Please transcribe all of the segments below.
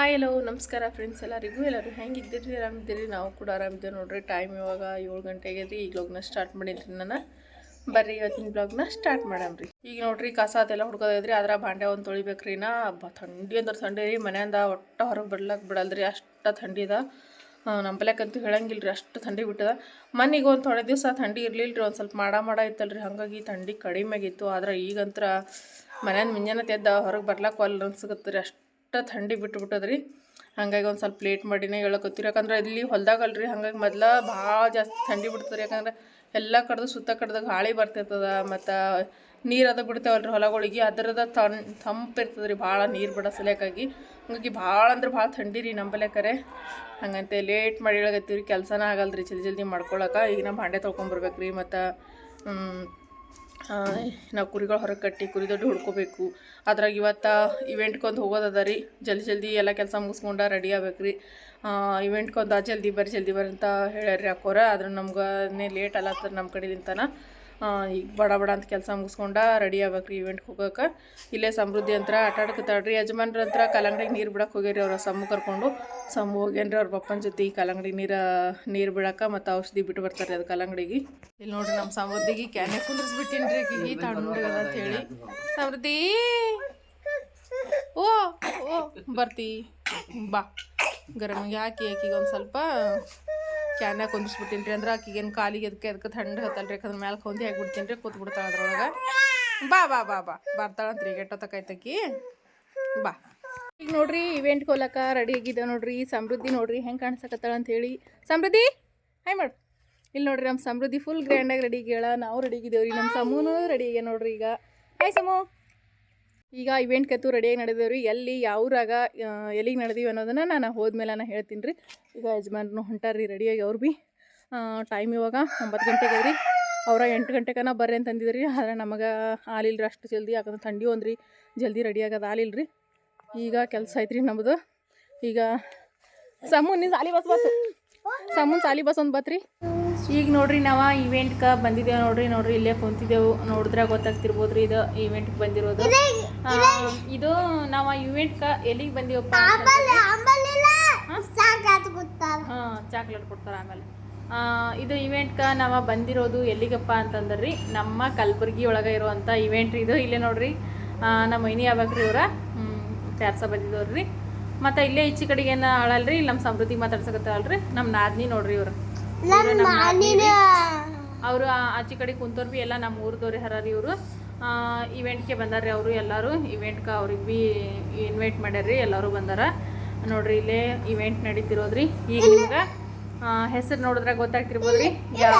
Hi hello ನಮಸ್ಕಾರ friends ಎಲ್ಲರಿಗೂ. ಎಲ್ಲರೂ ಹೆಂಗಿದ್ದೀರಿ? ಆರಾಮಿದ್ದೀರಿ? ನಾವು ಕೂಡ ಆರಾಮಿದ್ದೀವಿ ನೋಡ್ರಿ. ಟೈಮ್ ಇವಾಗ ಏಳು ಗಂಟೆಗೆ ರೀ ಈಗ ಬ್ಲಾಗ್ನ ಸ್ಟಾರ್ಟ್ ಮಾಡಿದ್ರಿ ನಾನು. ಬರ್ರಿ, ಇವತ್ತಿನ ಬ್ಲಾಗ್ನ ಸ್ಟಾರ್ಟ್ ಮಾಡಮ್ರಿ ಈಗ ನೋಡ್ರಿ, ಕಸ ಅದೆಲ್ಲ ಹುಡ್ಕೋದೈತ್ರಿ ಅದ್ರ ಬಾಂಡೆ ಒಂದು ತೊಳಿಬೇಕ್ರಿ ನಾ. ಥಂಡಿ ಅಂದ್ರೆ ಥಂಡಿ ರೀ. ಮನೆಯಿಂದ ಒಟ್ಟ ಹೊರಗೆ ಬಿಡ್ಲಕ್ಕೆ ಬಿಡಲ್ರಿ. ಅಷ್ಟು ಥಂಡಿ ಅದ. ನಂಬಲಕ್ಕಂತೂ ಹೇಳಂಗಿಲ್ಲ ರೀ ಅಷ್ಟು ಥಂಡಿ ಬಿಟ್ಟದ. ಮನೆಗೆ ಒಂದು ಥೊಡೆ ದಿವಸ ಥಂಡಿ ಇರಲಿಲ್ಲ ರೀ ಒಂದು ಸ್ವಲ್ಪ ಮಾಡ ಮಾಡ ಇತ್ತಲ್ರಿ. ಹಾಗಾಗಿ ಥಂಡಿ ಕಡಿಮೆ ಆಗಿತ್ತು ಆದ್ರೆ ಈಗಂತ್ರ ಮನೆಯಿಂದ ಮುಂಜಾನೆ ತೆದ್ದ ಹೊರಗೆ ಬರ್ಲಕ್ಕೆ ಒಲ್ಲ ರೀ ಅಷ್ಟು ಥಂಡಿ ಬಿಟ್ಟು ಬಿಟ್ಟದ್ರಿ ಹಂಗಾಗಿ ಒಂದು ಸ್ವಲ್ಪ ಲೇಟ್ ಮಾಡಿನೇ ಹೇಳಕತ್ತೀರಿ. ಯಾಕಂದ್ರೆ ಇಲ್ಲಿ ಹೊಲ್ದಾಗಲ್ರಿ, ಹಂಗಾಗಿ ಮೊದ್ಲ ಭಾಳ ಜಾಸ್ತಿ ಥಂಡಿ ಬಿಡ್ತದ್ರಿ. ಯಾಕಂದ್ರೆ ಎಲ್ಲ ಕಡ್ದು ಸುತ್ತ ಕಡ್ದು ಗಾಳಿ ಬರ್ತಿರ್ತದ, ಮತ್ತು ನೀರು ಅದು ಬಿಡ್ತೇವಲ್ರಿ ಹೊಲಗಳಿಗೆ. ಅದರದ ತಣ್, ತಂಪು ಇರ್ತದ್ರಿ ಭಾಳ ನೀರು ಬಿಡೋ ಸಲಕ್ಕಾಗಿ ಹಂಗಾಗಿ ಭಾಳ ಅಂದ್ರೆ ಭಾಳ ಥಂಡಿ ರೀ ನಂಬಲೇಕರೆ ಹಂಗಂತೆ ಲೇಟ್ ಮಾಡಿ ಹೇಳಕತ್ತೀವಿ ಕೆಲಸನ ಆಗಲ್ರಿ, ಜಲ್ದಿ ಜಲ್ದಿ ಮಾಡ್ಕೊಳಕ್ಕೆ ಈಗ ನಾ ಭಾಂಡೆ ತೊಳ್ಕೊಂಬರ್ಬೇಕು ರೀ ಮತ್ತು ನಾವು ಕುರಿಗಳು ಹೊರಗೆ ಕಟ್ಟಿ ಕುರಿ ದೊಡ್ಡ ಹುಡ್ಕೋಬೇಕು. ಅದ್ರಾಗ ಇವತ್ತು ಇವೆಂಟ್ಗೊಂದು ಹೋಗೋದದ ರೀ. ಜಲ್ದಿ ಜಲ್ದಿ ಎಲ್ಲ ಕೆಲಸ ಮುಗಿಸ್ಕೊಂಡ ರೆಡಿ ಆಗ್ಬೇಕು ರೀ. ಇವೆಂಟ್ಗೊಂದು ಜಲ್ದಿ ಬರ್ರಿ ಜಲ್ದಿ ಬರ್ರಿ ಅಂತ ಹೇಳ್ಯಾರ ಅಕ್ಕೋರ. ಆದ್ರೆ ನಮ್ಗೆ ಲೇಟ್ ಅಲ್ಲತ್ತದ ನಮ್ಮ ಕಡೆದಿಂತನ ಈಗ ಬಡ ಬಡ ಅಂತ ಕೆಲಸ ಮುಗಿಸ್ಕೊಂಡ ರೆಡಿ ಆಗ್ಬೇಕು ರೀ ಇವೆಂಟ್ಗೆ ಹೋಗೋಕೆ. ಇಲ್ಲೇ ಸಮೃದ್ಧಿ ಅಂತ ತಡ್ರಿ ಯಜಮಾನ್ರ ಹತ್ರ ಕಲ್ಲಂಗಡಿಗೆ ನೀರು ಬಿಡಕ್ಕೆ ಹೋಗ್ಯಾರಿ ಅವ್ರ ಸಮ್ಮು ಕರ್ಕೊಂಡು. ಸಮ್ಮು ಹೋಗ್ಯಾನ್ರಿ ಅವ್ರ ಪಪ್ಪನ ಜೊತೆ ಈ ಕಲ್ಲಂಗಡಿ ನೀರು ನೀರು ಬಿಡಕ್ಕೆ ಮತ್ತು ಔಷಧಿ ಬಿಟ್ಟು ಬರ್ತಾರೆ ಅದು ಕಲ್ಲಂಗಡಿಗೆ. ಇಲ್ಲಿ ನೋಡ್ರಿ ನಮ್ಮ ಸಮೃದ್ಧಿಗೆ ಕ್ಯಾನೆ ಕುಂದ್ರಿಸ್ಬಿಟ್ಟಿನ್ರಿ ಈ ತಣ್ಣಗದ ಅಂತ ಹೇಳಿ. ಸಮೃದ್ಧಿ! ಓ ಓ, ಬರ್ತಿ. ಬಾ. ಗರಮಿಗೆ ಹಾಕಿ ಆಕಿಗೆ ಒಂದು ಸ್ವಲ್ಪ ಕ್ಯಾನ್ಯಾಗ ಕುಂದಿಸ್ಬಿಟ್ಟಿನಿ ರೀ ಅಂದ್ರೆ ಆಕಿಗೇನು ಕಾಲಿಗೆ ಅದಕ್ಕೆ ಅದಕ್ಕೆ ಥಂಡ್ ಹತ್ತಲ್ರಿ ಯಾಕಂದ್ರೆ ಮ್ಯಾಲೆ ಕೊಂದಿ ಹಾಕ್ಬಿಡ್ತೀನಿ ರೀ ಕೂತ್ ಬಿಡ್ತಾಳೆ ಅದ್ರೊಳಗೆ. ಬಾ ಬಾ ಬಾ ಬಾ. ಬರ್ತಾಳಂತ್ರಿ ಈಗ ತಕೈತಕಿ ಬಾ. ಈಗ ನೋಡ್ರಿ ಇವೆಂಟ್ ಕೋಲಕ ರೆಡಿ ಆಗಿದ್ದೆ ನೋಡ್ರಿ, ಸಮೃದ್ಧಿ ನೋಡ್ರಿ ಹೆಂಗೆ ಕಾಣಿಸಕತ್ತಾಳ ಅಂತ ಹೇಳಿ ಸಮೃದ್ಧಿ ಹಾಯ್ ಮಾಡು. ಇಲ್ಲಿ ನೋಡ್ರಿ ನಮ್ಮ ಸಮೃದ್ಧಿ ಫುಲ್ ಗ್ರ್ಯಾಂಡಾಗಿ ರೆಡಿ ಆಗ್ಯಾಳ, ನಾವು ರೆಡಿ ಆಗಿದ್ದೇವ್ರಿ ನಮ್ಮ ಸಮೂನು ರೆಡಿ ಆಗ್ಯ ನೋಡ್ರಿ ಈಗ. ಹಾಯ್ ಸಮೂ. ಈಗ ಇವೆಂಟ್ ಕತ್ತು ರೆಡಿಯಾಗಿ ನಡೆದೇವ್ರಿ ಎಲ್ಲಿ ಯಾವ್ರಾಗ ಎಲ್ಲಿಗೆ ನಡೆದೀವಿ ಅನ್ನೋದನ್ನು ನಾನು ಹೋದ್ಮೇಲೆ ನಾನು ಹೇಳ್ತೀನಿ ರೀ. ಈಗ ಯಜಮಾನ್ರು ಹೊಂಟಾರ್ರಿ ರೆಡಿಯಾಗಿ ಅವ್ರು ಭೀ ಟೈಮ್ ಇವಾಗ ಒಂಬತ್ತು ಗಂಟೆಗೆ ರೀ ಅವ್ರ ಎಂಟು ಗಂಟೆಗನ ಬರ್ರಿ ಅಂತ ರೀ. ಆದರೆ ನಮಗೆ ಆಲಿಲ್ರಿ ಅಷ್ಟು ಜಲ್ದಿ ಯಾಕಂದ್ರೆ ಥಂಡಿ ಒಂದ್ರಿ ಜಲ್ದಿ ರೆಡಿ ಆಗೋದು ರೀ ಈಗ ಕೆಲಸ ಐತ್ರಿ ನಮ್ಮದು ಈಗ ಸಮೂನ್ ಸಾಲಿ ಬಸ್ ಬಸ್ ಸಮೂನ್ ಸಾಲಿ ಬಸ್ ಒಂದು ಬತ್ರಿ ಈಗ ನೋಡ್ರಿ ನಾವು ಇವೆಂಟ್ಗೆ ಬಂದಿದ್ದೇವೆ ನೋಡ್ರಿ ನೋಡ್ರಿ ಇಲ್ಲೇ ಕುಂತಿದ್ದೆವು ನೋಡಿದ್ರೆ ಗೊತ್ತಾಗ್ತಿರ್ಬೋದು ರೀ ಇದು ಇವೆಂಟ್ಗೆ ಬಂದಿರೋದು. ಇದು ನಾವು ಇವೆಂಟ್ಗೆ ಎಲ್ಲಿಗೆ ಬಂದೀವಪ್ಪ ಹಾಂ? ಚಾಕ್ಲೇಟ್ ಕೊಡ್ತಾರೆ. ಆಮೇಲೆ. ಇದು ಇವೆಂಟ್ಗೆ ನಾವು ಬಂದಿರೋದು ಎಲ್ಲಿಗಪ್ಪ ಅಂತಂದ್ರಿ ನಮ್ಮ ಕಲಬುರ್ಗಿ ಒಳಗೆ ಇರುವಂಥ ಇವೆಂಟ್ ಇದು. ಇಲ್ಲೇ ನೋಡ್ರಿ ನಮ್ಮ ಮೈನಿ ಆಗ್ಬೇಕ್ರಿ ಇವ್ರ? ಪ್ಯಾರ್ಸ ಬಂದಿದ್ದವ್ರಿ ಮತ್ತು ಇಲ್ಲೇ ಈಚೆ ಕಡೆಗೆ ಏನು ಆಳಲ್ರಿ ನಮ್ಮ ಸಮೃದ್ಧಿ ಮಾತಾಡ್ಸಕತ್ತಾಳಲ್ರಿ ನಮ್ಮ ನಾದಿನಿ ನೋಡ್ರಿ ಇವ್ರು. ಅವರು ಆಚೆ ಕಡೆ ಕುಂತವ್ರು ಭೀ ಎಲ್ಲ ನಮ್ಮ ಊರ್ದವ್ರಿ ಹರಾರಿ ಇವರು. ಇವೆಂಟ್ಗೆ ಬಂದಾರ್ರಿ ಅವರು ಎಲ್ಲರೂ. ಇವೆಂಟ್ಗ ಅವ್ರಿಗೆ ಭೀ ಇನ್ವೈಟ್ ಮಾಡ್ಯಾರ್ರಿ ಎಲ್ಲರೂ ಬಂದಾರ. ನೋಡ್ರಿ ಇಲ್ಲೇ ಇವೆಂಟ್ ನಡೀತಿರೋದ್ರಿ. ಈಗ ನಿಮ್ಗೆ ಹೆಸರು ನೋಡಿದ್ರೆ ಗೊತ್ತಾಗ್ತಿರ್ಬೋದ್ರಿ. ಯಾವ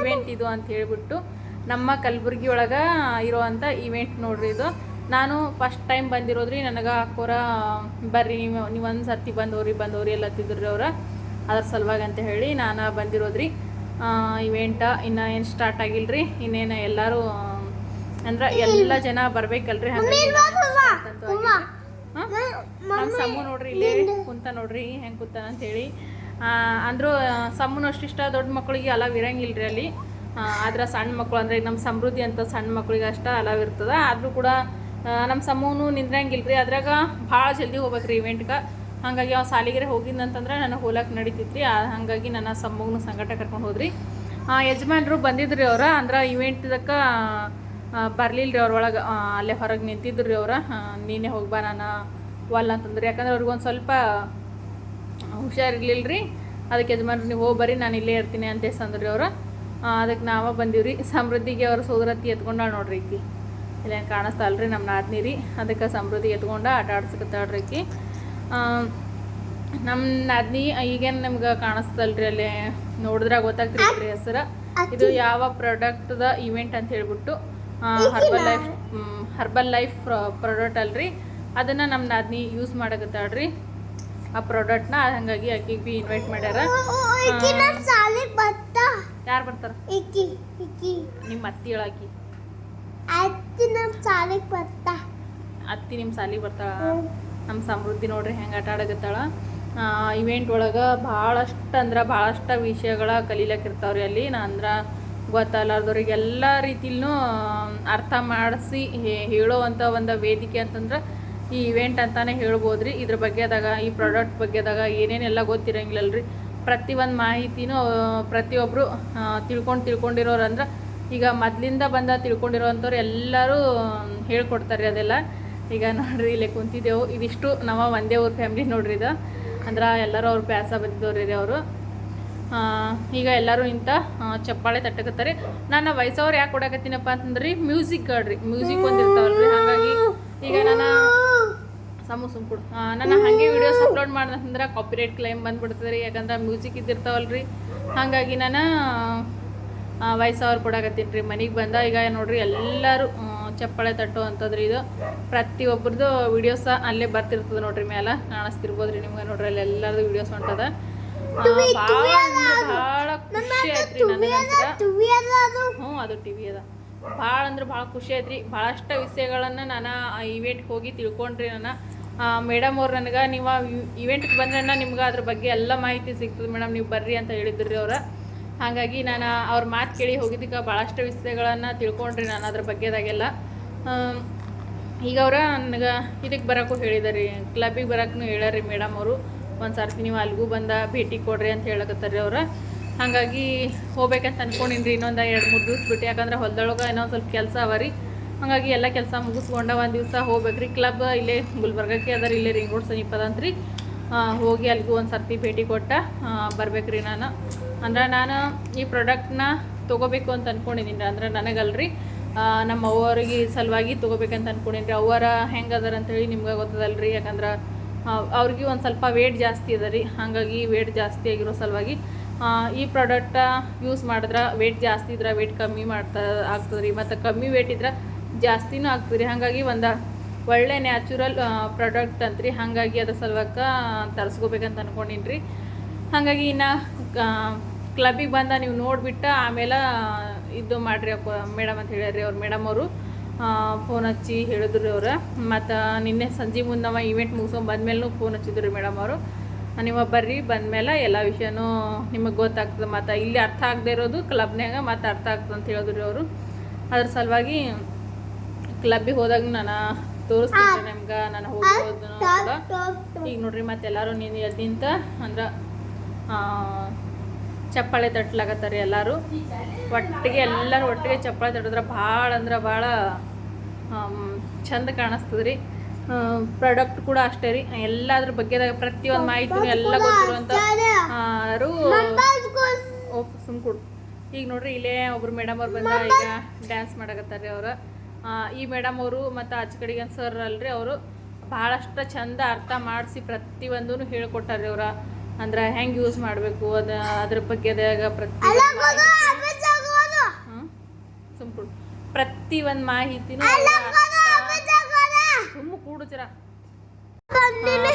ಇವೆಂಟ್ ಇದು ಅಂತ ಹೇಳ್ಬಿಟ್ಟು ನಮ್ಮ ಕಲಬುರ್ಗಿ ಒಳಗೆ ಇರೋವಂಥ ಇವೆಂಟ್ ನೋಡ್ರಿ ಇದು. ನಾನು ಫಸ್ಟ್ ಟೈಮ್ ಬಂದಿರೋದ್ರಿ. ನನಗೆ ಹಾಕೋರ ಬರ್ರಿ. ನೀವು ನೀವು ಒಂದು ಸರ್ತಿ ಬಂದವ್ರಿ ಬಂದವ್ರಿ ಎಲ್ಲ ತಿದ್ರಿ ಅವ್ರ. ಅದ್ರ ಸಲುವಾಗಿ ಅಂತ ಹೇಳಿ ನಾನು ಬಂದಿರೋದ್ರಿ. ಇವೆಂಟ ಇನ್ನು ಏನು ಸ್ಟಾರ್ಟ್ ರೀ ಇನ್ನೇನು ಎಲ್ಲರೂ ಅಂದ್ರೆ ಎಲ್ಲ ಜನ ಬರ್ಬೇಕಲ್ರಿ ಹಾಗಾಗಿ ಅಂತೂ ಆಗಿಲ್ರಿ. ಹಾ? ನಮ್ಮ ಸಮ್ಮು ನೋಡ್ರಿ ಇಲ್ಲಿ ಕುಂತ ನೋಡ್ರಿ ಹೆಂಗೆ ಕುಂತಾನ ಅಂತೇಳಿ ಅಂದರೂ ಸಮ್ಮನು ಅಷ್ಟಿಷ್ಟ ದೊಡ್ಡ ಮಕ್ಕಳಿಗೆ ಅಲಾವ್ ಇರಂಗಿಲ್ರಿ ಅಲ್ಲಿ. ಆದ್ರೆ ಸಣ್ಣ ಮಕ್ಕಳು ಅಂದ್ರೆ ನಮ್ಮ ಸಮೃದ್ಧಿ ಅಂತ ಸಣ್ಣ ಮಕ್ಕಳಿಗೆ ಅಷ್ಟ ಅಲಾವ್ ಇರ್ತದ. ಆದರೂ ಕೂಡ ನಮ್ಮ ಸಮ್ಮನು ನಿಂದ್ರಂಗಿಲ್ರಿ. ಅದ್ರಾಗ ಭಾಳ ಜಲ್ದಿ ಹೋಗ್ಬೇಕ್ರಿ ಇವೆಂಟ್ಗೆ ಹಾಗಾಗಿ ಅವ್ನು ಸಾಲಿಗೆರೆ ಹೋಗಿದ್ದಂತಂದ್ರೆ ನನಗೆ ಹೋಲಕ್ಕೆ ನಡೀತಿತ್ರಿ. ಆ- ಹಾಗಾಗಿ ನನ್ನ ಸಮ್ಮಗನ ಸಂಗಟ ಕರ್ಕೊಂಡು ಹೋದ್ರಿ. ಆ, ಯಜಮಾನ್ರು ಬಂದಿದ್ರಿ ಅವ್ರ ಅಂದ್ರೆ ಇವೆಂಟ್ದಕ್ಕೆ ಬರಲಿಲ್ಲ ರೀ ಅವ್ರೊಳಗೆ ಅಲ್ಲೇ ಹೊರಗೆ ನಿಂತಿದ್ರು ರೀ ಅವ್ರ ನೀನೇ ಹೋಗಿ ಬಾ ನಾನು ವಲ್ಲ ಅಂತಂದ್ರೆ. ಯಾಕಂದ್ರೆ ಅವ್ರಿಗೊಂದು ಸ್ವಲ್ಪ ಹುಷಾರಿರ್ಲಿಲ್ಲ ರೀ ಅದಕ್ಕೆ ಯಜಮಾನ್ರು ನೀವು ಹೋಗಿ ಬರ್ರಿ ನಾನು ಇಲ್ಲೇ ಇರ್ತೀನಿ ಅಂತ ಅಂದ್ರಿ ಅವ್ರು. ಅದಕ್ಕೆ ನಾವ ಬಂದೀವ್ರಿ. ಸಮೃದ್ಧಿಗೆ ಅವ್ರ ಸೋದರತ್ತಿ ಎತ್ಕೊಂಡಾಳ ನೋಡ್ರಿ ಈಕಿ. ಇಲ್ಲೇನು ಕಾಣಿಸ್ತಾ ಅಲ್ರಿ ನಮ್ಮ ನಾದ್ನಿ ರೀ ಅದಕ್ಕೆ ಸಮೃದ್ಧಿ ಎತ್ಕೊಂಡು ಆಟ ಆಡ್ಸಕತ್ತಾಳ್ರಿ ಈಕಿ. ನಮ್ಮ ನಾದ್ನಿ ಈಗೇನು ನಿಮ್ಗೆ ಕಾಣಿಸ್ತಲ್ರಿ ಅಲ್ಲಿ? ನೋಡಿದ್ರಾಗ ಗೊತ್ತಾಗ್ತಿರ್ತೀರಿ ಹೆಸರು? ಇದು ಯಾವ ಪ್ರಾಡಕ್ಟ್ದ ಇವೆಂಟ್ ಅಂತ ಹೇಳ್ಬಿಟ್ಟು herbal life herbal life product ಅಲ್ರಿ. ಅದನ್ನು ನಮ್ಮ ನಾದ್ನಿ ಯೂಸ್ ಮಾಡಕತ್ತಾಳ್ರಿ. ಆ ಪ್ರಾಡಕ್ಟ್ನ ಹಾಗಾಗಿ ಆಕಿಗೆ ಬಿ ಇನ್ವೈಟ್ ಮಾಡ್ಯಾರ. ಯಾರು ಬರ್ತಾರ? ನಿಮ್ಮ ಅತ್ತಿ ಹೇಳಾಕಿ ಅತ್ತಿ ನಮ್ಮ ಸಾಲಿಗೆ ಬರ್ತಾ ಅತ್ತಿ ನಿಮ್ಮ ಸಾಲಿಗೆ ಬರ್ತಾಳ? ನಮ್ಮ ಸಮೃದ್ಧಿ ನೋಡ್ರಿ ಹೆಂಗೆ ಆಟ ಆಡಕತ್ತಾಳ. ಇವೆಂಟ್ ಒಳಗೆ ಭಾಳಷ್ಟು ಅಂದ್ರೆ ಭಾಳಷ್ಟು ವಿಷಯಗಳ ಕಲೀಲಕ್ಕಿರ್ತಾವ್ರಿ ಅಲ್ಲಿ. ನಾ ಅಂದ್ರೆ ಗೊತ್ತಲ್ಲಾರ್ದವ್ರಿಗೆ ಎಲ್ಲ ರೀತಿಲೂ ಅರ್ಥ ಮಾಡಿಸಿ ಹೇ ಅಂಥ ಒಂದು ವೇದಿಕೆ ಅಂತಂದ್ರೆ ಈ ಇವೆಂಟ್ ಅಂತಾನೆ ಹೇಳ್ಬೋದು ರೀ ಇದ್ರ ಬಗ್ಗೆದಾಗ, ಈ ಪ್ರಾಡಕ್ಟ್ ಬಗ್ಗೆದಾಗ ಏನೇನೆಲ್ಲ ಗೊತ್ತಿರಂಗಿಲ್ಲಲ್ರಿ. ಪ್ರತಿಯೊಂದು ಮಾಹಿತಿನೂ ಪ್ರತಿಯೊಬ್ಬರು ತಿಳ್ಕೊಂಡು ತಿಳ್ಕೊಂಡಿರೋರು ಅಂದ್ರೆ ಈಗ ಮೊದಲಿಂದ ಬಂದ ತಿಳ್ಕೊಂಡಿರೋವಂಥವ್ರು ಎಲ್ಲರೂ ಹೇಳ್ಕೊಡ್ತಾರೆ ಅದೆಲ್ಲ. ಈಗ ನೋಡ್ರಿ, ಇಲ್ಲೇ ಕುಂತಿದ್ದೆವು. ಇದಿಷ್ಟು ನಮ್ಮ ಒಂದೇ ಊರ ಫ್ಯಾಮ್ಲಿ ನೋಡ್ರಿ ಇದು. ಅಂದ್ರೆ ಎಲ್ಲರೂ ಅವ್ರು ಪ್ಯಾಸ ಬಂದಿದ್ದವ್ರಿ ರೀ ಅವರು. ಈಗ ಎಲ್ಲರೂ ಇಂಥ ಚಪ್ಪಾಳೆ ತಟ್ಟಕತ್ತಾರೆ. ನಾನು ವಯಸ್ಸವ್ರು ಯಾಕೆ ಕೊಡಕತ್ತೀನಪ್ಪ ಅಂತಂದ್ರಿ ಮ್ಯೂಸಿಕ್ ಗಾಡ್ರಿ. ಮ್ಯೂಸಿಕ್ ಒಂದಿರ್ತಾವಲ್ರಿ ಹಾಗಾಗಿ ಈಗ ನಾನು ಸಮು ಸುಮ್ಕುಡು ನಾನು ಹಾಗೆ ವಿಡಿಯೋಸ್ ಅಪ್ಲೋಡ್ ಮಾಡ್ದಂದ್ರೆ ಕಾಪಿರೈಟ್ ಕ್ಲೈಮ್ ಬಂದ್ಬಿಡ್ತದೆ ರೀ. ಯಾಕಂದ್ರೆ ಮ್ಯೂಸಿಕ್ ಇದ್ದಿರ್ತಾವಲ್ರಿ ಹಾಗಾಗಿ ನಾನು ವಯಸ್ಸವ್ರು ಕೊಡಕತ್ತೀನಿ ರೀ. ಮನೆಗೆ ಬಂದ ಈಗ ನೋಡ್ರಿ ಎಲ್ಲರೂ ಚಪ್ಪಾಳೆ ತಟ್ಟು ಅಂತಂದ್ರೆ ಇದು. ಪ್ರತಿಯೊಬ್ಬರದು ವಿಡಿಯೋಸ ಅಲ್ಲೇ ಬರ್ತಿರ್ತದೆ ನೋಡ್ರಿ ಮೇಲೆ ಕಾಣಿಸ್ತಿರ್ಬೋದ್ರಿ ನಿಮ್ಗೆ ನೋಡ್ರಿ ಅಲ್ಲಿ ಎಲ್ಲರದು ವಿಡಿಯೋಸ್ ಹೊಂಟದ. ಭಾಳ ಖುಷಿ ಐತ್ರಿ ಹ್ಞೂ ಅದು ಟಿ ವಿ ಅದ. ಭಾಳ ಅಂದ್ರೆ ಭಾಳ ಖುಷಿ ಐತ್ರಿ ಭಾಳಷ್ಟು ವಿಷಯಗಳನ್ನು ನಾನು ಇವೆಂಟ್ಗೆ ಹೋಗಿ ತಿಳ್ಕೊಂಡ್ರಿ ನಾನು. ಮೇಡಮ್ ಅವ್ರು ನನಗೆ ನೀವು ಇವೆಂಟ್ಗೆ ಬಂದ್ರೆ ನಿಮ್ಗೆ ಅದ್ರ ಬಗ್ಗೆ ಎಲ್ಲ ಮಾಹಿತಿ ಸಿಗ್ತದೆ ಮೇಡಮ್ ನೀವು ಬರ್ರಿ ಅಂತ ಹೇಳಿದ್ರಿ ಅವ್ರ. ಹಾಗಾಗಿ ನಾನು ಅವ್ರ ಮಾತು ಕೇಳಿ ಹೋಗಿದ್ದಕ್ಕೆ ಭಾಳಷ್ಟು ವಿಷಯಗಳನ್ನು ತಿಳ್ಕೊಂಡ್ರಿ ನಾನು ಅದ್ರ ಬಗ್ಗೆದಾಗೆಲ್ಲ. ಈಗ ಅವ್ರ ನನಗೆ ಇದಕ್ಕೆ ಬರೋಕ್ಕೂ ಹೇಳಿದಾರೆ ಕ್ಲಬ್ಬಿಗೆ ಬರೋಕ್ಕೂ ಹೇಳ್ಯಾರೀ ಮೇಡಮ್ ಅವರು. ಒಂದು ಸರ್ತಿ ನೀವು ಅಲ್ಲಿಗೂ ಬಂದ ಭೇಟಿ ಕೊಡ್ರಿ ಅಂತ ಹೇಳಕತ್ತಾರೆ ಅವ್ರ. ಹಾಗಾಗಿ ಹೋಗ್ಬೇಕಂತ ಅನ್ಕೊಂಡಿನ್ರಿ, ಇನ್ನೊಂದು ಎರಡು ಮೂರು ದಿವ್ಸ ಬಿಟ್ಟು. ಯಾಕಂದ್ರೆ ಹೊಲ್ದೊಳಗೆ ಇನ್ನೊಂದು ಸ್ವಲ್ಪ ಕೆಲಸ ಅವ ರೀ. ಹಾಗಾಗಿ ಎಲ್ಲ ಕೆಲಸ ಮುಗಿಸ್ಕೊಂಡ ಒಂದು ದಿವಸ ಹೋಗ್ಬೇಕ್ರಿ. ಕ್ಲಬ್ ಇಲ್ಲೇ ಗುಲ್ಬರ್ಗಕ್ಕೆ ಅದಾರ, ಇಲ್ಲೇ ರಿಂಗ್ ರೋಡ್ ಸಮೀಪದಂತ್ರಿ ಹೋಗಿ ಅಲ್ಲಿಗೂ ಒಂದು ಸರ್ತಿ ಭೇಟಿ ಕೊಟ್ಟ ಬರ್ಬೇಕು ರೀ ನಾನು. ಅಂದ್ರೆ ನಾನು ಈ ಪ್ರಾಡಕ್ಟ್ನ ತೊಗೋಬೇಕು ಅಂತ ಅನ್ಕೊಂಡಿದ್ದೀನಿ ಅಂದ್ರೆ ನನಗಲ್ರಿ. ನಮ್ಮ ಅವ್ವರಿಗೆ ಸಲುವಾಗಿ ತೊಗೋಬೇಕಂತ ಅನ್ಕೊಂಡಿನಿ ಅವ್ವರ ಹೆಂಗೆ ಅದಾರ ಅಂತೇಳಿ ನಿಮ್ಗೆ ಗೊತ್ತದಲ್ಲ ರೀ ಯಾಕಂದ್ರೆ ಅವ್ರಿಗೆ ಒಂದು ಸ್ವಲ್ಪ ವೇಟ್ ಜಾಸ್ತಿ ಅದ ರೀ. ಹಾಗಾಗಿ ವೇಟ್ ಜಾಸ್ತಿ ಆಗಿರೋ ಸಲುವಾಗಿ ಈ ಪ್ರಾಡಕ್ಟ ಯೂಸ್ ಮಾಡಿದ್ರೆ ವೇಟ್ ಜಾಸ್ತಿ ಇದ್ರೆ ವೇಟ್ ಕಮ್ಮಿ ಮಾಡ್ತಾ ಆಗ್ತದೆ ರೀ ಮತ್ತು ಕಮ್ಮಿ ವೇಟ್ ಇದ್ರೆ ಜಾಸ್ತಿನೂ ಆಗ್ತದೆ ರೀ ಹಾಗಾಗಿ ಒಂದು ಒಳ್ಳೆ ನ್ಯಾಚುರಲ್ ಪ್ರಾಡಕ್ಟ್ ಅಂತ್ರಿ. ಹಾಗಾಗಿ ಅದ್ರ ಸಲುವಾಗ ತರಿಸ್ಕೋಬೇಕಂತ ಅಂದ್ಕೊಂಡಿನ್ರಿ ರೀ ಹಾಗಾಗಿ ಇನ್ನು ಕ್ಲಬ್ಬಿಗೆ ಬಂದ ನೀವು ನೋಡಿಬಿಟ್ಟು ಆಮೇಲೆ ಇದು ಮಾಡಿರಿ ಮೇಡಮ್ ಅಂತ ಹೇಳ್ಯಾರಿ ಅವ್ರು. ಮೇಡಮ್ ಅವರು ಫೋನ್ ಹಚ್ಚಿ ಹೇಳಿದ್ರು ಅವ್ರು. ಮತ್ತು ನಿನ್ನೆ ಸಂಜೆ ಮುಂದೆ ನಾವು ಇವೆಂಟ್ ಮುಗಿಸ್ಕೊಂಡು ಬಂದಮೇಲೂ ಫೋನ್ ಹಚ್ಚಿದ್ರು ಮೇಡಮ್ ಅವರು. ನೀವು ಬರ್ರಿ, ಬಂದಮೇಲೆ ಎಲ್ಲ ವಿಷಯನೂ ನಿಮಗೆ ಗೊತ್ತಾಗ್ತದೆ. ಮತ್ತು ಇಲ್ಲಿ ಅರ್ಥ ಆಗದೆ ಇರೋದು ಕ್ಲಬ್ನ್ಯಾಗ ಮತ್ತು ಅರ್ಥ ಆಗ್ತದೆ ಅಂತ ಹೇಳಿದ್ರು ರೀ ಅವರು. ಅದ್ರ ಸಲುವಾಗಿ ಕ್ಲಬ್ಬಿಗೆ ಹೋದಾಗ ನಾನು ತೋರಿಸ್ತೀನಿ ನಿಮ್ಗೆ, ನಾನು ಹೋಗೋದು ಈಗ ನೋಡ್ರಿ ಮತ್ತೆ ಎಲ್ಲರೂ ನೀನು ಎದ್ದಿಂತ ಅಂದ್ರೆ ಚಪ್ಪಾಳೆ ತಟ್ಲಾಗತ್ತಾರೆ ಎಲ್ಲರೂ. ಒಟ್ಟಿಗೆ ಎಲ್ಲರೂ ಒಟ್ಟಿಗೆ ಚಪ್ಪಾಳೆ ತಡಿದ್ರೆ ಭಾಳ ಅಂದ್ರೆ ಭಾಳ ಚಂದ ಕಾಣಿಸ್ತದೆ ರೀ. ಪ್ರಾಡಕ್ಟ್ ಕೂಡ ಅಷ್ಟೇ ರೀ. ಎಲ್ಲದ್ರ ಬಗ್ಗೆ ಪ್ರತಿಯೊಂದು ಮಾಹಿತಿ ಎಲ್ಲ ಓ ಸುಮ್ ಕೊಡು ಈಗ ನೋಡ್ರಿ ಇಲ್ಲೇ ಒಬ್ರು ಮೇಡಮ್ ಅವ್ರು ಬಂದ ಈಗ ಡ್ಯಾನ್ಸ್ ಮಾಡಕತ್ತಾರೆ ಅವ್ರು. ಈ ಮೇಡಮ್ ಅವರು ಮತ್ತು ಆಚೆ ಕಡೆಗೆ ಸರ್ ಅಲ್ರಿ ಅವರು. ಭಾಳಷ್ಟು ಚಂದ ಅರ್ಥ ಮಾಡಿಸಿ ಪ್ರತಿಯೊಂದೂ ಹೇಳ್ಕೊಟ್ಟಾರೆ ಅವ್ರ. ಅಂದ್ರೆ ಹೆಂಗೆ ಯೂಸ್ ಮಾಡಬೇಕು ಅದ ಅದ್ರ ಬಗ್ಗೆದಾಗ ಪ್ರತಿ ಕೊಡು ಪ್ರತಿ ಒಂದು ಮಾಹಿತಿನೂ ಸುಮ್ಮ ಕೂಡು ಜರ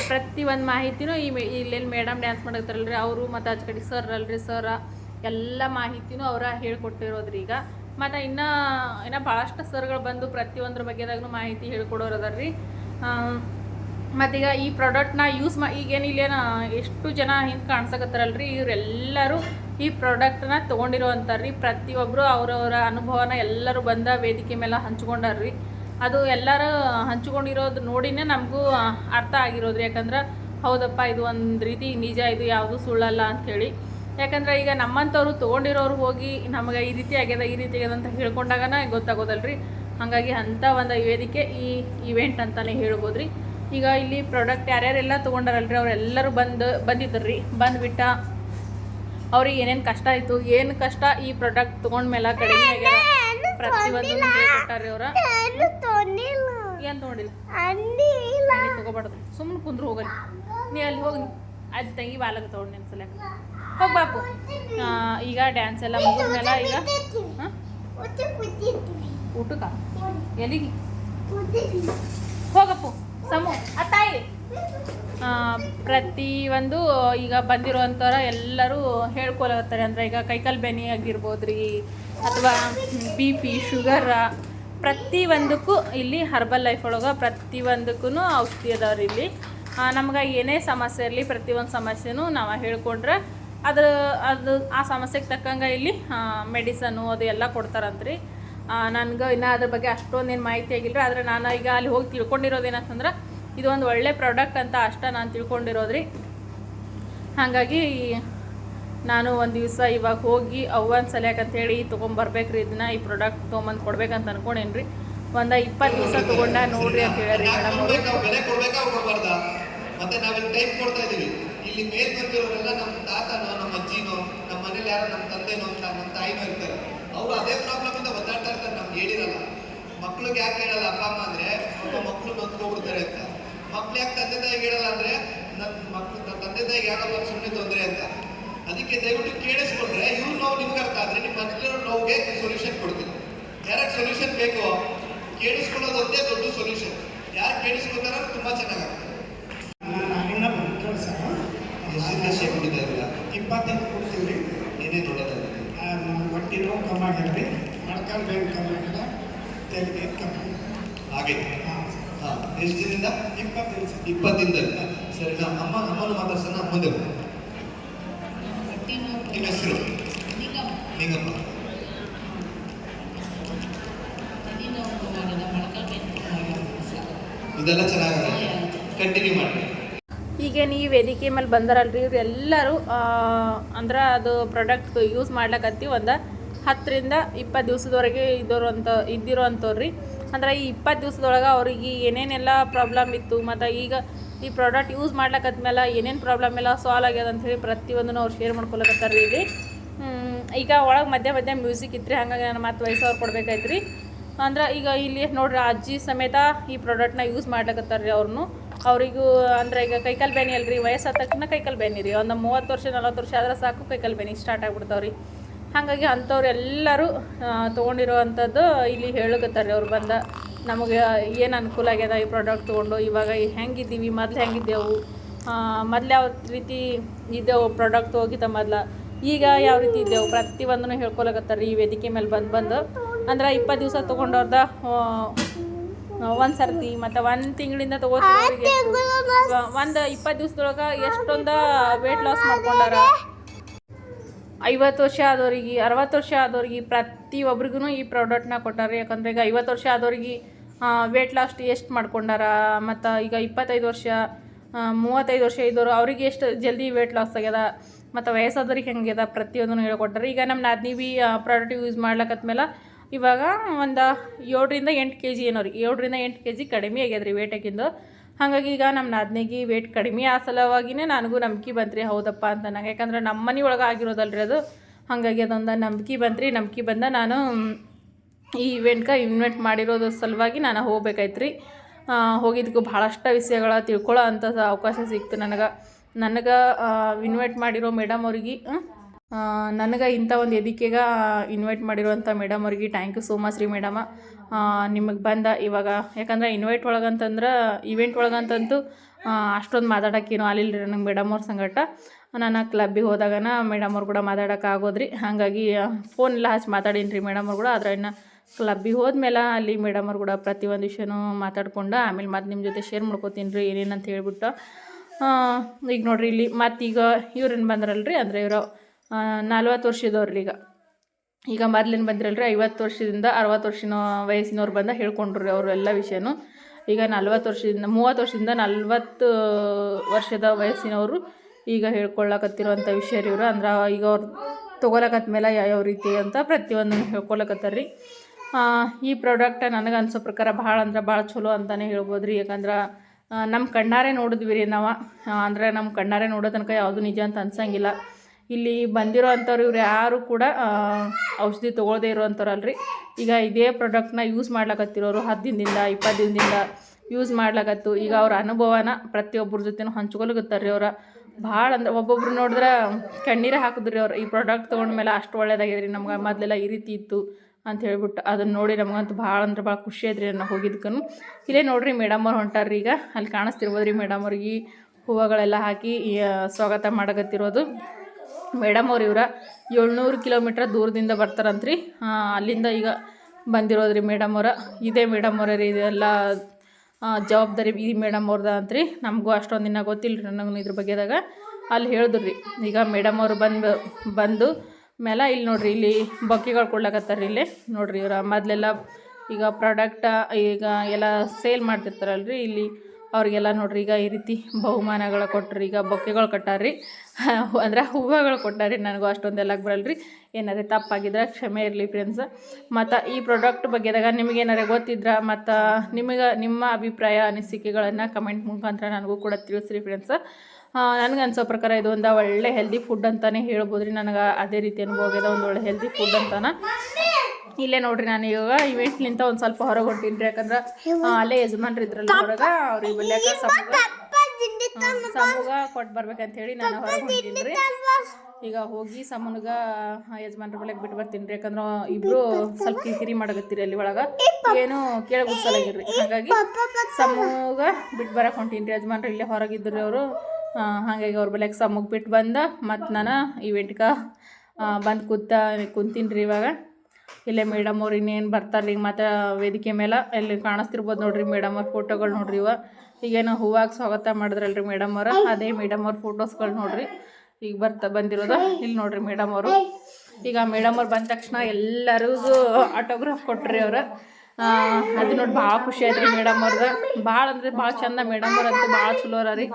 ಪ್ರತಿ ಒಂದು ಮಾಹಿತಿನೂ ಈ ಇಲ್ಲೇನು ಇಲ್ಲೆಲ್ಲಿ ಮೇಡಮ್ ಡ್ಯಾನ್ಸ್ ಮಾಡ್ತಾರಲ್ರಿ ಅವರು ಮತ್ತು ಆಚೆ ಕಡೆ ಸರ್ ಅಲ್ರಿ ಸರ ಎಲ್ಲ ಮಾಹಿತಿನೂ ಅವರ ಹೇಳ್ಕೊಟ್ಟಿರೋದ್ರಿ ಈಗ. ಮತ್ತು ಇನ್ನ ಇನ್ನ ಭಾಳಷ್ಟು ಸರ್ಗಳು ಬಂದು ಪ್ರತಿಯೊಂದ್ರ ಬಗ್ಗೆದಾಗೂ ಮಾಹಿತಿ ಹೇಳ್ಕೊಡೋರು ಅದಾರ್ರಿ. ಮತ್ತೀಗ ಈ ಪ್ರಾಡಕ್ಟ್ನ ಯೂಸ್ ಮಾ ಈಗೇನು ಇಲ್ಲೇನ, ಎಷ್ಟು ಜನ ಹಿಂಗೆ ಕಾಣಿಸಕತ್ತಾರಲ್ರಿ? ಇವರೆಲ್ಲರೂ ಈ ಪ್ರಾಡಕ್ಟ್ನ ಅಂತಾರ್ರಿ ಪ್ರತಿಯೊಬ್ಬರು ಅವರವರ ಅನುಭವನ ಎಲ್ಲರೂ ಬಂದ ವೇದಿಕೆ ಮೇಲೆ ಹಂಚ್ಕೊಂಡಾರ್ರಿ. ಅದು ಎಲ್ಲರೂ ಹಂಚ್ಕೊಂಡಿರೋದು ನೋಡಿನೇ ನಮಗೂ ಅರ್ಥ ಆಗಿರೋದ್ರಿ. ಯಾಕಂದ್ರೆ, ಹೌದಪ್ಪ, ಇದು ಒಂದು ರೀತಿ ನಿಜ, ಇದು ಯಾವುದು ಸುಳ್ಳಲ್ಲ ಅಂಥೇಳಿ ಯಾಕಂದ್ರೆ, ಈಗ ನಮ್ಮಂಥವ್ರು ತೊಗೊಂಡಿರೋರು ಹೋಗಿ ನಮಗೆ ಈ ರೀತಿ ಆಗ್ಯದ, ಈ ರೀತಿ ಆಗ್ಯದ ಅಂತ ಹೇಳ್ಕೊಂಡಾಗನ ಗೊತ್ತಾಗೋದಲ್ರಿ. ಹಾಗಾಗಿ ಅಂಥ ಒಂದು ವೇದಿಕೆ ಈ ಇವೆಂಟ್ ಅಂತಲೇ ಹೇಳ್ಬೋದು ರೀ ಈಗ ಇಲ್ಲಿ ಪ್ರಾಡಕ್ಟ್ ಯಾರ್ಯಾರೆಲ್ಲ ತೊಗೊಂಡಾರಲ್ರಿ ಅವರೆಲ್ಲರೂ ಬಂದು ಬಂದಿದ್ರು ರೀ ಬಂದುಬಿಟ್ಟ ಅವ್ರಿಗೆ ಏನೇನು ಕಷ್ಟ ಆಯಿತು ಏನು ಕಷ್ಟ ಈ ಪ್ರಾಡಕ್ಟ್ ತೊಗೊಂಡ್ಮೇಲೆ ಕಡಿಮೆ ಆಗ್ಯಾರ ಪ್ರತಿಯೊಂದು ಕೊಟ್ಟಾರ್ರಿ ಅವರ. ಏನು ತೊಗೊಂಡಿಲ್ಲ? ತೊಗೋಬಾರ್ದು. ಸುಮ್ಮನೆ ಕುಂದ್ರು ಹೋಗಲಿ ನೀ ಅಲ್ಲಿ ಹೋಗಿ ಅದು ತಂಗಿ ಬಾಲಕ ತೊಗೊಂಡು ನೆನ್ಸಲ ಹೋಗಿ ಬಾಪು. ಈಗ ಡ್ಯಾನ್ಸ್ ಎಲ್ಲ ಮುಗಿದ್ಮೇಲೆ ಈಗ ಊಟಕ್ಕ? ಎಲ್ಲಿಗೆ? ಹೋಗಪ್ಪು. ಸಮು, ಅತ್ತಾಯಿ. ಪ್ರತಿ ಒಂದು ಈಗ ಬಂದಿರುವಂಥವ್ರ ಎಲ್ಲರೂ ಹೇಳ್ಕೊಳತ್ತಾರೆ. ಅಂದರೆ ಈಗ ಕೈಕಾಲು ಬೆನಿ ಆಗಿರ್ಬೋದು ರೀ ಅಥವಾ ಬಿ ಪಿ, ಶುಗರ ಪ್ರತಿಯೊಂದಕ್ಕೂ ಇಲ್ಲಿ ಹರ್ಬಲ್ ಲೈಫ್ ಒಳಗೆ ಪ್ರತಿಯೊಂದಕ್ಕೂ ಔಷಧಿ ಅದಾವ್ರಿ ಇಲ್ಲಿ. ನಮ್ಗೆ ಏನೇ ಸಮಸ್ಯೆ ಇರಲಿ ಪ್ರತಿಯೊಂದು ಸಮಸ್ಯೆನೂ ನಾವು ಹೇಳ್ಕೊಂಡ್ರೆ ಅದ್ರ, ಅದು, ಆ ಸಮಸ್ಯೆಗೆ ತಕ್ಕಂಗೆ ಇಲ್ಲಿ ಮೆಡಿಸನು ಅದು ಎಲ್ಲ ಕೊಡ್ತಾರಂತ್ರಿ. ನನಗೆ ಇನ್ನೂ ಅದ್ರ ಬಗ್ಗೆ ಅಷ್ಟೊಂದೇನು ಮಾಹಿತಿ ಆಗಿಲ್ಲ ಆದರೆ ನಾನು ಈಗ ಅಲ್ಲಿ ಹೋಗಿ ತಿಳ್ಕೊಂಡಿರೋದೇನಂತಂದ್ರೆ ಇದು ಒಂದು ಒಳ್ಳೆ ಪ್ರಾಡಕ್ಟ್ ಅಂತ ಅಷ್ಟ ನಾನು ತಿಳ್ಕೊಂಡಿರೋದ್ರಿ. ಹಾಗಾಗಿ ನಾನು ಒಂದು ದಿವಸ ಇವಾಗ ಹೋಗಿ ಅವ್ವನ ಸಲ್ಯಾಕಂತ ಹೇಳಿ ತೊಗೊಂಬರ್ಬೇಕ್ರಿ, ಇದನ್ನ ಈ ಪ್ರಾಡಕ್ಟ್ ತೊಗೊಂಬಂದು ಕೊಡ್ಬೇಕಂತ ಅನ್ಕೊಂಡೇನಿ ರೀ ಒಂದು ಇಪ್ಪತ್ತು ದಿವಸ ತೊಗೊಂಡ ನೋಡ್ರಿ ಅಂತ ಹೇಳಿರಿ ಮೇಡಮ್ ಇಲ್ಲಿ ಮೇಲ್ ನಮ್ಮ ತಾತನೋ, ನಮ್ಮ ಅಜ್ಜಿನೋ ನಮ್ಮ ಮನೇಲಿ ಯಾರೋ ನಮ್ಮ ತಂದೆನೋ ನಮ್ಮ ತಾಯಿನೋ ಇರ್ತಾರೆ. ಅವರು ಅದೇ ಪ್ರಾಬ್ಲಮ್ ಇಂದ ಒದ್ದಾಡ್ತಾ ಇರ್ತಾರೆ ನಮ್ಗೆ ಹೇಳಿರಲ್ಲ ಮಕ್ಳಿಗೆ ಯಾಕೆ ಹೇಳಲ್ಲ ಅಪ್ಪ ಅಮ್ಮ ಅಂದ್ರೆ ಒಬ್ಬ ಮಕ್ಳು ನೊಂದ್ಕೊಬಿಡ್ತಾರೆ ಅಂತ. ಮಕ್ಳು ಯಾಕೆ ತಂದೆ ತಾಯಿಗೆ ಹೇಳಲ್ಲ ಅಂದ್ರೆ ನನ್ನ ಮಕ್ಳು ನನ್ನ ತಂದೆ ತಾಯಿಗೆ ಯಾಕಪ್ಪ ಸುಮ್ಮನೆ ತೊಂದರೆ ಅಂತ. ಅದಕ್ಕೆ ದಯವಿಟ್ಟು ಕೇಳಿಸ್ಕೊಂಡ್ರೆ ಇವ್ರು ನೋವು ನಿಮ್ಗೆ ಅರ್ಥ ಆದ್ರೆ ನಿಮ್ಮ ಮಕ್ಳಿರೋ ನೋವಿಗೆ ಸೊಲ್ಯೂಷನ್ ಕೊಡ್ತೀನಿ. ಯಾರಿಗೆ ಸೊಲ್ಯೂಷನ್ ಬೇಕು ಕೇಳಿಸ್ಕೊಳ್ಳೋದೊಂದೇ ದೊಡ್ಡ ಸೊಲ್ಯೂಷನ್ ಯಾರು ಕೇಳಿಸ್ಕೊತಾರ ತುಂಬಾ ಚೆನ್ನಾಗುತ್ತೆ. ನಾವಿನ್ನ ಬಂದಿರೋ ಇಪ್ಪತ್ತೈದು ಕೊಡ್ತೀವಿ ನೀನೇ ದೊಡ್ಡದಾಗಿದೆ ಹೊಟ್ಟಿ ನೋವು ಕಮ್ಮಿ ಆಗ್ಯದ್ರಿ ಮೊಳಕಾಲು ಬೇಗ ಕಮ್ಮಿ ಆಗ್ಯದ ತೆರಿಗೆ ಕಮ್ಮಿ. ಹಾಗೆ? ಹಾಂ. ಎಷ್ಟು ದಿನದಿಂದ? ಇಪ್ಪತ್ತು ದಿವಸ. ಇಪ್ಪತ್ತಿಂದ ಸರಿ ನಮ್ಮ ಅಮ್ಮ ಅಮ್ಮನ ಮಾತಾಡ್ಸೋಣ ಮುಂದೆ. ನಿಮ್ಮ ಹೆಸರು? ನಿಂಗಮ್ಮ ಇದೆಲ್ಲ ಚೆನ್ನಾಗಿದೆ ಕಂಟಿನ್ಯೂ ಮಾಡಿ. ಈಗೇನು ಈ ವೇದಿಕೆ ಮೇಲೆ ಬಂದಾರಲ್ರಿ ಇವ್ರು ಎಲ್ಲರೂ ಅಂದ್ರೆ ಅದು ಪ್ರಾಡಕ್ಟ್ ಯೂಸ್ ಮಾಡ್ಲಕತ್ತಿ ಒಂದು ಹತ್ತರಿಂದ ಇಪ್ಪತ್ತು ದಿವಸದವರೆಗೆ ಇದ್ದೋರು ಅಂತ ಇದ್ದಿರೋ ರೀ ಅಂದ್ರೆ ಈ ಇಪ್ಪತ್ತು ದಿವಸದೊಳಗೆ ಅವ್ರಿಗೆ ಏನೇನೆಲ್ಲ ಪ್ರಾಬ್ಲಮ್ ಇತ್ತು, ಮತ್ತು ಈಗ ಈ ಪ್ರಾಡಕ್ಟ್ ಯೂಸ್ ಮಾಡ್ಲಕ್ಕದ್ಮೇಲೆ ಏನೇನು ಪ್ರಾಬ್ಲಮ್ ಎಲ್ಲ ಸಾಲ್ವ್ ಆಗ್ಯದ ಅಂತ ಹೇಳಿ ಪ್ರತಿಯೊಂದನ್ನು ಅವ್ರು ಶೇರ್ ಮಾಡ್ಕೊಳಕತ್ತಾರ ರೀ ಇಲ್ಲಿ ಈಗ ಒಳಗೆ ಮಧ್ಯ ಮಧ್ಯ ಮ್ಯೂಸಿಕ್ ಇತ್ತು ಹಾಗಾಗಿ ನಾನು ಮತ್ತೆ ವಯಸ್ಸವ್ರು ಕೊಡ್ಬೇಕಾಯ್ತು ರೀ ಅಂದ್ರೆ ಈಗ ಇಲ್ಲಿ ನೋಡ್ರಿ ಅಜ್ಜಿ ಸಮೇತ ಈ ಪ್ರಾಡಕ್ಟ್ನ ಯೂಸ್ ಮಾಡ್ಲಕತ್ತಾರ ರೀ ಅವ್ರನ್ನು ಅವರಿಗೂ ಅಂದ್ರೆ ಈಗ ಕೈಕಾಲು ಬೇನಿ ಅಲ್ರಿ, ವಯಸ್ಸಾದ ತಕ್ಷಣ ಕೈಕಾಲು ಬೇನಿ ರೀ ಒಂದು ಮೂವತ್ತು ವರ್ಷ, ನಲ್ವತ್ತು ವರ್ಷ ಆದ್ರೆ ಸಾಕು ಕೈಕಾಲು ಬೇನಿ ಸ್ಟಾರ್ಟ್ ಆಗ್ಬಿಡ್ತಾವ್ರಿ. ಹಾಗಾಗಿ ಅಂಥವ್ರೆಲ್ಲರೂ ತೊಗೊಂಡಿರೋ ಅಂಥದ್ದು ಇಲ್ಲಿ ಹೇಳಕತ್ತಾರೆ ಅವ್ರು ಬಂದ. ನಮಗೆ ಏನು ಅನುಕೂಲ ಆಗ್ಯದ ಈ ಪ್ರಾಡಕ್ಟ್ ತೊಗೊಂಡು? ಇವಾಗ ಹೆಂಗಿದ್ದೀವಿ? ಮೊದ್ಲು ಹೆಂಗಿದ್ದೆವು? ಮೊದ್ಲು ಯಾವ ರೀತಿ ಇದ್ದೆವು ಪ್ರಾಡಕ್ಟ್ ಹೋಗಿದ್ದ ಮೊದ್ಲು? ಈಗ ಯಾವ ರೀತಿ ಇದ್ದೆವು? ಪ್ರತಿಯೊಂದನ್ನು ಹೇಳ್ಕೊಳಕತ್ತಾರೆ ಈ ವೇದಿಕೆ ಮೇಲೆ ಬಂದು ಬಂದು. ಅಂದ್ರೆ ಇಪ್ಪತ್ತು ದಿವಸ ತೊಗೊಂಡವ್ರದ ಒಂದು ಸರ್ತಿ ಮತ್ತು ಒಂದು ತಿಂಗಳಿಂದ ತೊಗೋತೀವಿ ಒಂದು ಇಪ್ಪತ್ತು ದಿವಸದೊಳಗೆ ಎಷ್ಟೊಂದು ವೇಟ್ ಲಾಸ್ ಮಾಡ್ಕೊಂಡಾರ? ಐವತ್ತು ವರ್ಷ ಆದವ್ರಿಗೆ, ಅರವತ್ತು ವರ್ಷ ಆದವ್ರಿಗೆ ಪ್ರತಿಯೊಬ್ರಿಗೂ ಈ ಪ್ರಾಡಕ್ಟ್ನ ಕೊಟ್ಟಾರೆ. ಯಾಕಂದ್ರೆ ಈಗ ಐವತ್ತು ವರ್ಷ ಆದವ್ರಿಗೆ ವೇಟ್ ಲಾಸ್ಟ್ ಎಷ್ಟು ಮಾಡ್ಕೊಂಡಾರ, ಮತ್ತು ಈಗ ಇಪ್ಪತ್ತೈದು ವರ್ಷ ಮೂವತ್ತೈದು ವರ್ಷ ಇದ್ದವರು, ಅವ್ರಿಗೆ ಎಷ್ಟು ಜಲ್ದಿ ವೇಟ್ ಲಾಸ್ ಆಗ್ಯದ, ಮತ್ತು ವಯಸ್ಸಾದವ್ರಿಗೆ ಹೆಂಗ್ಯದ ಪ್ರತಿಯೊಂದನ್ನು ಹೇಳ್ಕೊಟ್ಟಾರೆ. ಈಗ ನಮ್ಮ ನಾದ್ನಿ ಬಿ ಪ್ರಾಡಕ್ಟ್ ಯೂಸ್ ಮಾಡ್ಲಕತ್ಮೇಲೆ ಇವಾಗ ಒಂದು ಏಳರಿಂದ ಎಂಟು ಕೆ ಜಿ ಏನೋ ರೀ, ಏಳರಿಂದ ಎಂಟು ಕೆ ಜಿ ಕಡಿಮೆ ಆಗ್ಯದ ರೀ ಹಾಗಾಗಿ ಈಗ ನಮ್ಮ ನಾದ್ನಿಗೆ ವೇಟ್ ಕಡಿಮೆ ಆ ಸಲುವಾಗಿನೇ ನನಗೂ ನಂಬಿಕೆ ಬಂತ್ರಿ, ಹೌದಪ್ಪ ಅಂತ ನಂಗೆ. ಯಾಕಂದ್ರೆ ನಮ್ಮ ಮನೆ ಒಳಗೆ ಆಗಿರೋದಲ್ರಿ ಅದು. ಹಾಗಾಗಿ ಅದೊಂದು ನಂಬಿಕೆ ಬಂತ್ರಿ, ನಂಬಿಕೆ ಬಂದ ನಾನು ಈ ಇವೆಂಟ್ಗೆ ಇನ್ವೆಂಟ್ ಮಾಡಿರೋದು ಸಲುವಾಗಿ ನಾನು ಹೋಗ್ಬೇಕಾಯ್ತು ರೀ ಹೋಗಿದ್ದಕ್ಕೂ ಭಾಳಷ್ಟು ವಿಷಯಗಳ ತಿಳ್ಕೊಳ್ಳೋ ಅಂಥ ಅವಕಾಶ ಸಿಕ್ತು ನನಗೆ. ನನಗೆ ಇನ್ವೈಟ್ ಮಾಡಿರೋ ಮೇಡಮ್ ಅವ್ರಿಗೆ ನನಗೆ ಇಂಥ ಒಂದು ಎದಿಕೆಗೆ ಇನ್ವೈಟ್ ಮಾಡಿರೋಂಥ ಮೇಡಮ್ ಅವ್ರಿಗೆ ಥ್ಯಾಂಕ್ ಯು ಸೋ ಮಚ್ ರೀ ಮೇಡಮ ನಿಮಗೆ ಬಂದ ಇವಾಗ. ಯಾಕಂದ್ರೆ ಇನ್ವೈಟ್ ಒಳಗಂತಂದ್ರೆ ಇವೆಂಟ್ ಒಳಗಂತಂತೂ ಅಷ್ಟೊಂದು ಮಾತಾಡೋಕ್ಕೇನು ಅಲ್ಲಿಲ್ಲ ರೀ ನಂಗೆ ಮೇಡಮ್ ಅವ್ರ ಸಂಗಟ. ನಾನು ಕ್ಲಬ್ಬಿಗೆ ಹೋದಾಗನ ಮೇಡಮ್ ಅವ್ರು ಕೂಡ ಮಾತಾಡೋಕೆ ಆಗೋದ್ರಿ. ಹಾಗಾಗಿ ಫೋನ್ ಎಲ್ಲ ಹಚ್ಚಿ ಮಾತಾಡೀನಿ ರೀ ಮೇಡಮ್ ಅವ್ರು ಕೂಡ. ಆದ್ರೆ ಇನ್ನು ಕ್ಲಬ್ಬಿಗೆ ಹೋದ್ಮೇಲೆ ಅಲ್ಲಿ ಮೇಡಮ್ ಅವ್ರು ಕೂಡ ಪ್ರತಿಯೊಂದು ವಿಷಯನೂ ಮಾತಾಡ್ಕೊಂಡು ಆಮೇಲೆ ಮತ್ತೆ ನಿಮ್ಮ ಜೊತೆ ಶೇರ್ ಮಾಡ್ಕೋತೀನಿ ರೀ ಏನೇನು ಅಂತ ಹೇಳ್ಬಿಟ್ಟು. ಈಗ ನೋಡ್ರಿ ಇಲ್ಲಿ ಮತ್ತೀಗ ಇವ್ರೇನು ಬಂದ್ರಲ್ರಿ? ಅಂದರೆ ಇವರು ನಲ್ವತ್ತು ವರ್ಷದವ್ರಲ್ಲಿ ಈಗ. ಈಗ ಮೊದ್ಲೇನು ಬಂದಿರಲ್ರಿ ಐವತ್ತು ವರ್ಷದಿಂದ ಅರವತ್ತು ವರ್ಷನ ವಯಸ್ಸಿನವ್ರು ಬಂದ ಹೇಳ್ಕೊಂಡ್ರಿ ಅವರು ಎಲ್ಲ ವಿಷಯನೂ. ಈಗ ನಲ್ವತ್ತು ವರ್ಷದಿಂದ ಮೂವತ್ತು ವರ್ಷದಿಂದ ನಲ್ವತ್ತು ವರ್ಷದ ವಯಸ್ಸಿನವರು ಈಗ ಹೇಳ್ಕೊಳ್ಳಕತ್ತಿರುವಂಥ ವಿಷಯ ರೀ ಇವರು. ಅಂದ್ರೆ ಈಗ ಅವ್ರು ತೊಗೊಳಕತ್ತ ಮೇಲೆ ಯಾವ್ಯಾವ ರೀತಿ ಅಂತ ಪ್ರತಿಯೊಂದನ್ನು ಹೇಳ್ಕೊಳಕತ್ತಾರ ರೀ ಈ ಪ್ರಾಡಕ್ಟ ನನಗೆ ಅನ್ಸೋ ಪ್ರಕಾರ ಭಾಳ ಅಂದ್ರೆ ಭಾಳ ಚಲೋ ಅಂತಲೇ ಹೇಳ್ಬೋದು ರೀ ಯಾಕಂದ್ರೆ ನಮ್ಮ ಕಣ್ಣಾರೆ ನೋಡಿದ್ವಿ ರೀ ನಾವು ಅಂದರೆ ನಮ್ಮ ಕಣ್ಣಾರೆ ನೋಡೋ ತನಕ ಯಾವುದು ನಿಜ ಅಂತ ಅನ್ಸಂಗಿಲ್ಲ. ಇಲ್ಲಿ ಬಂದಿರೋ ಅಂಥವ್ರು ಇವ್ರು ಯಾರು ಕೂಡ ಔಷಧಿ ತೊಗೊಳ್ದೇ ಇರೋವಂಥವ್ರಲ್ರಿ ಈಗ ಇದೇ ಪ್ರಾಡಕ್ಟ್ನ ಯೂಸ್ ಮಾಡ್ಲಕತ್ತಿರೋರು ಹತ್ತು ದಿನದಿಂದ ಇಪ್ಪತ್ತು ದಿನದಿಂದ ಯೂಸ್ ಮಾಡ್ಲಕತ್ತು. ಈಗ ಅವ್ರ ಅನುಭವನ ಪ್ರತಿಯೊಬ್ಬರ ಜೊತೆನೂ ಹಂಚ್ಕೊಳಕತ್ತಾರ ರೀ ಅವ್ರ. ಭಾಳ ಅಂದ್ರೆ ಒಬ್ಬೊಬ್ರು ನೋಡಿದ್ರೆ ಕಣ್ಣೀರೇ ಹಾಕಿದ್ರಿ ಅವ್ರು, ಈ ಪ್ರಾಡಕ್ಟ್ ತೊಗೊಂಡ್ಮೇಲೆ ಅಷ್ಟು ಒಳ್ಳೇದಾಗಿದ್ರಿ ನಮ್ಗೆ ಮೊದಲೆಲ್ಲ ಈ ರೀತಿ ಇತ್ತು ಅಂತ ಹೇಳ್ಬಿಟ್ಟು ಅದನ್ನು ನೋಡಿ ನಮಗಂತೂ ಭಾಳ ಅಂದ್ರೆ ಭಾಳ ಖುಷಿ ಆಯ್ತು ರೀ ನಾನು ಹೋಗಿದ್ಕನು. ಇಲ್ಲೇ ನೋಡ್ರಿ ಮೇಡಮ್ ಅವ್ರು ಹೊಂಟಾರ್ರಿ ಈಗ, ಅಲ್ಲಿ ಕಾಣಿಸ್ತಿರ್ಬೋದು ರೀ ಮೇಡಮ್ ಅವ್ರಿಗೆ ಹೂವುಗಳೆಲ್ಲ ಹಾಕಿ ಸ್ವಾಗತ ಮಾಡಕತ್ತಿರೋದು. ಮೇಡಮ್ ಅವ್ರು ಇವ್ರ ಏಳ್ನೂರು ಕಿಲೋಮೀಟ್ರ್ ದೂರದಿಂದ ಬರ್ತಾರಂತ್ರಿ. ಅಲ್ಲಿಂದ ಈಗ ಬಂದಿರೋದ್ರಿ ಮೇಡಮ್ ಅವರ. ಇದೇ ಮೇಡಮ್ ಅವರ ರೀ, ಇದೆಲ್ಲ ಜವಾಬ್ದಾರಿ ಈ ಮೇಡಮ್ ಅವ್ರದ ಅಂತ್ರಿ. ನಮಗೂ ಅಷ್ಟೊಂದು ದಿನ ಗೊತ್ತಿಲ್ಲ ರೀ ನನಗೂ ಇದ್ರ ಬಗ್ಗೆದಾಗ. ಅಲ್ಲಿ ಹೇಳಿದ್ರು ರೀ ಈಗ ಮೇಡಮ್ ಅವರು ಬಂದು ಬಂದು ಮೇಲೆ ಇಲ್ಲಿ ನೋಡ್ರಿ, ಇಲ್ಲಿ ಬೊಕ್ಕೆಗಳು ಕೊಡ್ಲಕತ್ತಾರ ಇಲ್ಲಿ. ನೋಡ್ರಿ ಇವರ ಮೊದಲೆಲ್ಲ ಈಗ ಪ್ರಾಡಕ್ಟ ಈಗ ಎಲ್ಲ ಸೇಲ್ ಮಾಡ್ತಿರ್ತಾರಲ್ರಿ ಇಲ್ಲಿ. ಅವ್ರಿಗೆಲ್ಲ ನೋಡ್ರಿ, ಈಗ ಈ ರೀತಿ ಬಹುಮಾನಗಳು ಕೊಟ್ರಿ, ಈಗ ಬೊಕ್ಕೆಗಳು ಕೊಟ್ಟಾರ್ರಿ. ಅಂದ್ರೆ ಹೂವುಗಳು ಕೊಟ್ಟಾರಿ ನನಗೂ ಅಷ್ಟೊಂದೆಲ್ಲ ಬರಲ್ರಿ. ಏನಾರೇ ತಪ್ಪಾಗಿದ್ರೆ ಕ್ಷಮೆ ಇರಲಿ ಫ್ರೆಂಡ್ಸ್ ಮತ್ತು ಈ ಪ್ರಾಡಕ್ಟ್ ಬಗ್ಗೆದಾಗ ನಿಮಗೆ ಏನಾರೇ ಗೊತ್ತಿದ್ರ, ಮತ್ತು ನಿಮಗೆ, ನಿಮ್ಮ ಅಭಿಪ್ರಾಯ, ಅನಿಸಿಕೆಗಳನ್ನು ಕಮೆಂಟ್ ಮುಖಾಂತರ ನನಗೂ ಕೂಡ ತಿಳಿಸ್ರಿ ಫ್ರೆಂಡ್ಸ್ ನನಗೆ ಅನ್ಸೋ ಪ್ರಕಾರ ಇದು ಒಂದು ಒಳ್ಳೆ ಹೆಲ್ದಿ ಫುಡ್ ಅಂತಲೇ ಹೇಳ್ಬೋದು ರೀ ನನಗೆ ಅದೇ ರೀತಿ ಅನುಭವ ಆಗ್ಯದ, ಒಂದು ಒಳ್ಳೆ ಹೆಲ್ದಿ ಫುಡ್ ಅಂತಾನೆ. ಇಲ್ಲೇ ನೋಡ್ರಿ ನಾನು ಇವಾಗ ಇವೆಂಟ್ಲಿಂತ ಒಂದು ಸ್ವಲ್ಪ ಹೊರಗೆ ಹೊಂಟೀನಿ ರೀ ಯಾಕಂದ್ರೆ ಅಲ್ಲೇ ಯಜಮಾನ್ರು ಇದ್ರಲ್ಲ ಹೊರಗೆ ಅವ್ರಿಗೆ ಬೆಳ್ಯಾಕ ಸಮೂಗ ಕೊಟ್ಟು ಬರ್ಬೇಕಂತ ಹೇಳಿ ನಾನು ಹೊರಗೆ ಹೊಂಟೀನಿ ರೀ ಈಗ ಹೋಗಿ ಸಮನ್ಗ ಯಜಮಾನ್ರ ಬಳಿಗೆ ಬಿಟ್ಟು ಬರ್ತೀನಿ ರೀ ಯಾಕಂದ್ರೆ ಇಬ್ರು ಸ್ವಲ್ಪ ಕಿರಿಕಿರಿ ಮಾಡಕತ್ತೀರಿ ಅಲ್ಲಿ ಒಳಗೆ. ಏನು ಕೇಳಿ ಗುಡ್ಸಲಾಗಿರ್ರಿ ಹಾಗಾಗಿ ಸಮೂಗ ಬಿಟ್ಟು ಬರಕ್ಕೆ ಹೊಂಟೀನಿ ರೀ ಯಜಮಾನ್ರು ಇಲ್ಲೇ ಹೊರಗಿದ್ರಿ ಅವರು. ಹಾಗಾಗಿ ಅವ್ರ ಬಳಿಗೆ ಸಮೂಗ್ ಬಿಟ್ಟು ಬಂದ ಮತ್ತು ನಾನು ಇವೆಂಟ್ಗೆ ಬಂದು ಕೂತ ಕುಂತೀನಿ ರೀ ಇವಾಗ. ಇಲ್ಲೇ ಮೇಡಮ್ ಅವ್ರು ಇನ್ನೇನು ಬರ್ತಾರೆ ರೀ ಮತ್ತೆ ವೇದಿಕೆ ಮೇಲೆ ಇಲ್ಲಿ ಕಾಣಿಸ್ತಿರ್ಬೋದು ನೋಡ್ರಿ ಮೇಡಮ್ ಅವ್ರ ಫೋಟೋಗಳು ನೋಡ್ರಿ ಇವ. ಈಗೇನೋ ಹೂವಾಗಿ ಸ್ವಾಗತ ಮಾಡಿದ್ರಲ್ರಿ ಮೇಡಮ್ ಅವ್ರ. ಅದೇ ಮೇಡಮ್ ಅವ್ರ ಫೋಟೋಸ್ಗಳು ನೋಡ್ರಿ. ಈಗ ಬರ್ತಾ ಬಂದಿರೋದು. ಇಲ್ಲಿ ನೋಡ್ರಿ ಮೇಡಮ್ ಅವರು. ಈಗ ಮೇಡಮ್ ಅವ್ರು ಬಂದ ತಕ್ಷಣ ಎಲ್ಲರಿಗೂ ಆಟೋಗ್ರಾಫ್ ಕೊಟ್ರಿ ಅವ್ರು. ಅದು ನೋಡಿ ಭಾಳ ಖುಷಿ ಆಯ್ತು ರೀ ಮೇಡಮ್ ಅವ್ರದ್ದು ಭಾಳ ಅಂದರೆ ಭಾಳ ಚಂದ ಮೇಡಮ್ ಅವ್ರು ಅಂತೂ ಭಾಳ ಚಲೋ ಅರ ರೀ.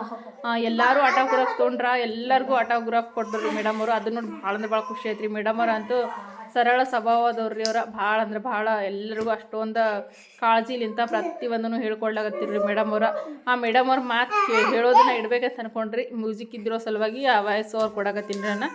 ಎಲ್ಲರೂ ಆಟೋಗ್ರಾಫ್ ತೊಗೊಂಡ್ರ ಎಲ್ಲರಿಗೂ ಆಟೋಗ್ರಾಫ್ ಕೊಟ್ಟರು ರೀ ಮೇಡಮ್ ಅವರು. ಅದು ನೋಡಿ ಭಾಳ ಅಂದ್ರೆ ಭಾಳ ಖುಷಿ ಆಯ್ತು ರೀ ಮೇಡಮ್ ಅವ್ರು ಅಂತೂ. ಸರಳ ಸ್ವಭಾವದವ್ರಿ ಅವ್ರ. ಭಾಳ ಅಂದ್ರೆ ಭಾಳ ಎಲ್ಲರಿಗೂ ಅಷ್ಟೊಂದು ಕಾಳಜಿಲಿಂತ ಪ್ರತಿಯೊಂದನ್ನು ಹೇಳ್ಕೊಡ್ಲಾಗತ್ತಿರ್ರಿ ಮೇಡಮ್ ಅವ್ರ. ಆ ಮೇಡಮ್ ಅವ್ರ ಮಾತು ಹೇಳೋದನ್ನ ಇಡ್ಬೇಕಂತ ಅನ್ಕೊಂಡ್ರಿ. ಮ್ಯೂಸಿಕ್ ಇದ್ರೋ ಸಲುವಾಗಿ ಆ ವಾಯ್ಸ್ ಅವ್ರು ಕೊಡಕತ್ತೀನಿ ನಾನು